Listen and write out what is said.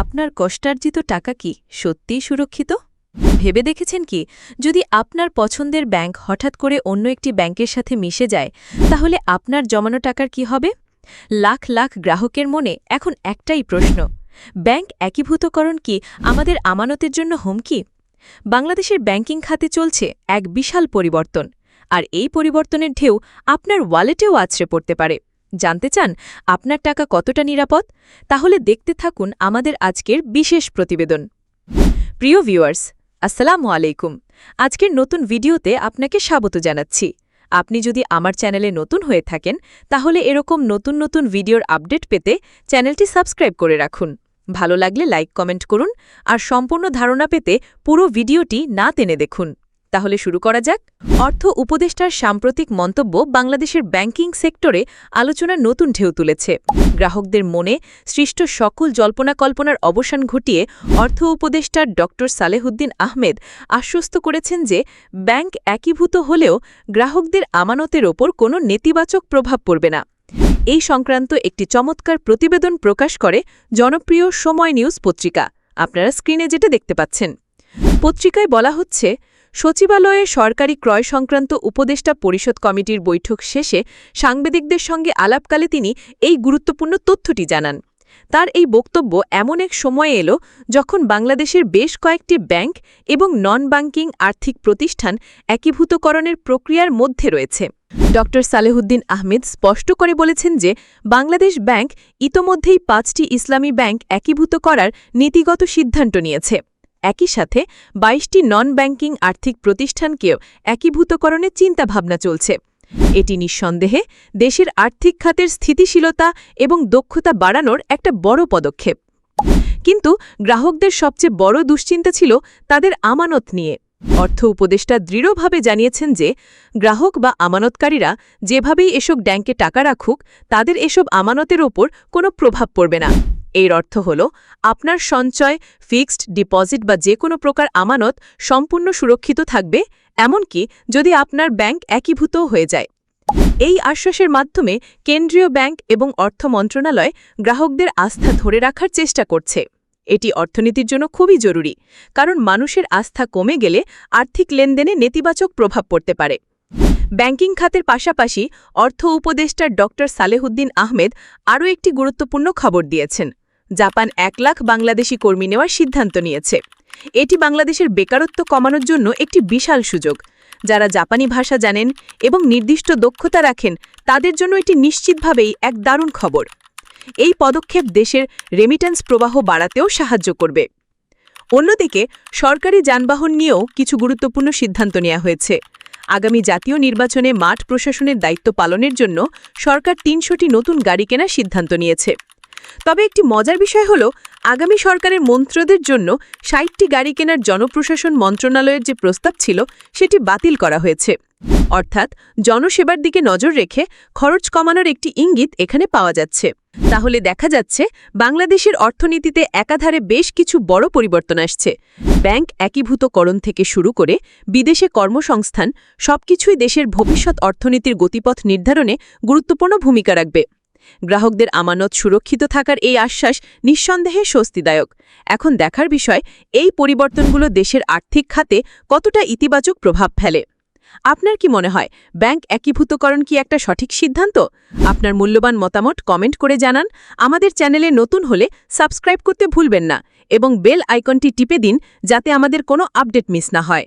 আপনার কষ্টার্জিত টাকা কি সত্যিই সুরক্ষিত? ভেবে দেখেছেন কি? যদি আপনার পছন্দের ব্যাংক হঠাৎ করে অন্য একটি ব্যাংকের সাথে মিশে যায়, তাহলে আপনার জমানো টাকার কি হবে? লাখ লাখ গ্রাহকের মনে এখন একটাই প্রশ্ন, ব্যাংক একীভূতকরণ কি আমাদের আমানতের জন্য হুমকি? বাংলাদেশের ব্যাংকিং খাতে চলছে এক বিশাল পরিবর্তন, আর এই পরিবর্তনের ঢেউ আপনার ওয়ালেটেও আছড়ে পড়তে পারে। জানতে চান আপনার টাকা কতটা নিরাপদ? তাহলে দেখতে থাকুন আমাদের আজকের বিশেষ প্রতিবেদন। প্রিয় ভিউয়ার্স, আসসালামু আলাইকুম। আজকের নতুন ভিডিওতে আপনাকে স্বাগত জানাচ্ছি। আপনি যদি আমার চ্যানেলে নতুন হয়ে থাকেন, তাহলে এরকম নতুন নতুন ভিডিওর আপডেট পেতে চ্যানেলটি সাবস্ক্রাইব করে রাখুন। ভালো লাগলে লাইক, কমেন্ট করুন আর সম্পূর্ণ ধারণা পেতে পুরো ভিডিওটি না টেনে দেখুন। তাহলে শুরু করা যাক। অর্থ উপদেষ্টার সাম্প্রতিক মন্তব্য বাংলাদেশের ব্যাংকিং সেক্টরে আলোচনার নতুন ঢেউ তুলেছে। গ্রাহকদের মনে সৃষ্ট সকল জল্পনা কল্পনার অবসান ঘটিয়ে অর্থ উপদেষ্টার ড. সালেহুদ্দিন আহমেদ আশ্বস্ত করেছেন যে, ব্যাংক একীভূত হলেও গ্রাহকদের আমানতের ওপর কোনো নেতিবাচক প্রভাব পড়বে না। এই সংক্রান্ত একটি চমৎকার প্রতিবেদন প্রকাশ করে জনপ্রিয় সময় নিউজ পত্রিকা। আপনারা স্ক্রিনে যেটা দেখতে পাচ্ছেন। পত্রিকায় বলা হচ্ছে সচিবালয়ে সরকারি ক্রয় সংক্রান্ত উপদেষ্টা পরিষদ কমিটির বৈঠক শেষে সাংবাদিকদের সঙ্গে আলাপকালে তিনি এই গুরুত্বপূর্ণ তথ্যটি জানান। তার এই বক্তব্য এমন এক সময়ে এলো যখন বাংলাদেশের বেশ কয়েকটি ব্যাংক এবং নন ব্যাংকিং আর্থিক প্রতিষ্ঠান একীভূতকরণের প্রক্রিয়ার মধ্যে রয়েছে। ড সালেহুদ্দিন আহমেদ স্পষ্ট করে বলেছেন যে, বাংলাদেশ ব্যাংক ইতোমধ্যেই পাঁচটি ইসলামী ব্যাংক একীভূত করার নীতিগত সিদ্ধান্ত নিয়েছে। একই সাথে বাইশটি নন ব্যাংকিং আর্থিক প্রতিষ্ঠানকেও একীভূতকরণের চিন্তাভাবনা চলছে। এটি নিঃসন্দেহে দেশের আর্থিক খাতের স্থিতিশীলতা এবং দক্ষতা বাড়ানোর একটা বড় পদক্ষেপ। কিন্তু গ্রাহকদের সবচেয়ে বড় দুশ্চিন্তা ছিল তাদের আমানত নিয়ে। অর্থ উপদেষ্টা দৃঢ়ভাবে জানিয়েছেন যে, গ্রাহক বা আমানতকারীরা যেভাবেই এসব ব্যাংকে টাকা রাখুক, তাদের এসব আমানতের ওপর কোনো প্রভাব পড়বে না। এর অর্থ হল, আপনার সঞ্চয়, ফিক্সড, ডিপোজিট বা যে কোনো প্রকার আমানত সম্পূর্ণ সুরক্ষিত থাকবে, এমনকি যদি আপনার ব্যাংক একীভূতও হয়ে যায়। এই আশ্বাসের মাধ্যমে কেন্দ্রীয় ব্যাংক এবং অর্থ মন্ত্রণালয় গ্রাহকদের আস্থা ধরে রাখার চেষ্টা করছে। এটি অর্থনীতির জন্য খুবই জরুরি, কারণ মানুষের আস্থা কমে গেলে আর্থিক লেনদেনে নেতিবাচক প্রভাব পড়তে পারে। ব্যাংকিং খাতের পাশাপাশি অর্থ উপদেষ্টার ড সালেহুদ্দিন আহমেদ আরও একটি গুরুত্বপূর্ণ খবর দিয়েছেন। জাপান এক লাখ বাংলাদেশি কর্মী নেওয়ার সিদ্ধান্ত নিয়েছে। এটি বাংলাদেশের বেকারত্ব কমানোর জন্য একটি বিশাল সুযোগ। যারা জাপানি ভাষা জানেন এবং নির্দিষ্ট দক্ষতা রাখেন, তাদের জন্য এটি নিশ্চিতভাবেই এক দারুণ খবর। এই পদক্ষেপ দেশের রেমিট্যান্স প্রবাহ বাড়াতেও সাহায্য করবে। অন্যদিকে, সরকারি যানবাহন নিয়েও কিছু গুরুত্বপূর্ণ সিদ্ধান্ত নেওয়া হয়েছে। আগামী জাতীয় নির্বাচনে মাঠ প্রশাসনের দায়িত্ব পালনের জন্য সরকার তিনশোটি নতুন গাড়ি কেনার সিদ্ধান্ত নিয়েছে। তবে একটি মজার বিষয় হল, আগামী সরকারের মন্ত্রদের জন্য ষাটটি গাড়ি কেনার জনপ্রশাসন মন্ত্রণালয়ের যে প্রস্তাব ছিল, সেটি বাতিল করা হয়েছে। অর্থাৎ, জনসেবার দিকে নজর রেখে খরচ কমানোর একটি ইঙ্গিত এখানে পাওয়া যাচ্ছে। তাহলে দেখা যাচ্ছে, বাংলাদেশের অর্থনীতিতে একাধারে বেশ কিছু বড় পরিবর্তন আসছে। ব্যাংক একীভূতকরণ থেকে শুরু করে বিদেশে কর্মসংস্থান, সবকিছুই দেশের ভবিষ্যৎ অর্থনীতির গতিপথ নির্ধারণে গুরুত্বপূর্ণ ভূমিকা রাখবে। গ্রাহকদের আমানত সুরক্ষিত থাকার এই আশ্বাস নিঃসন্দেহে স্বস্তিদায়ক। এখন দেখার বিষয়, এই পরিবর্তনগুলো দেশের আর্থিক খাতে কতটা ইতিবাচক প্রভাব ফেলে? আপনার কি মনে হয়, ব্যাংক একীভূতকরণ কি একটা সঠিক সিদ্ধান্ত? আপনার মূল্যবান মতামত কমেন্ট করে জানান। আমাদের চ্যানেলে নতুন হলে সাবস্ক্রাইব করতে ভুলবেন না এবং বেল আইকনটি টিপে দিন যাতে আমাদের কোনো আপডেট মিস না হয়।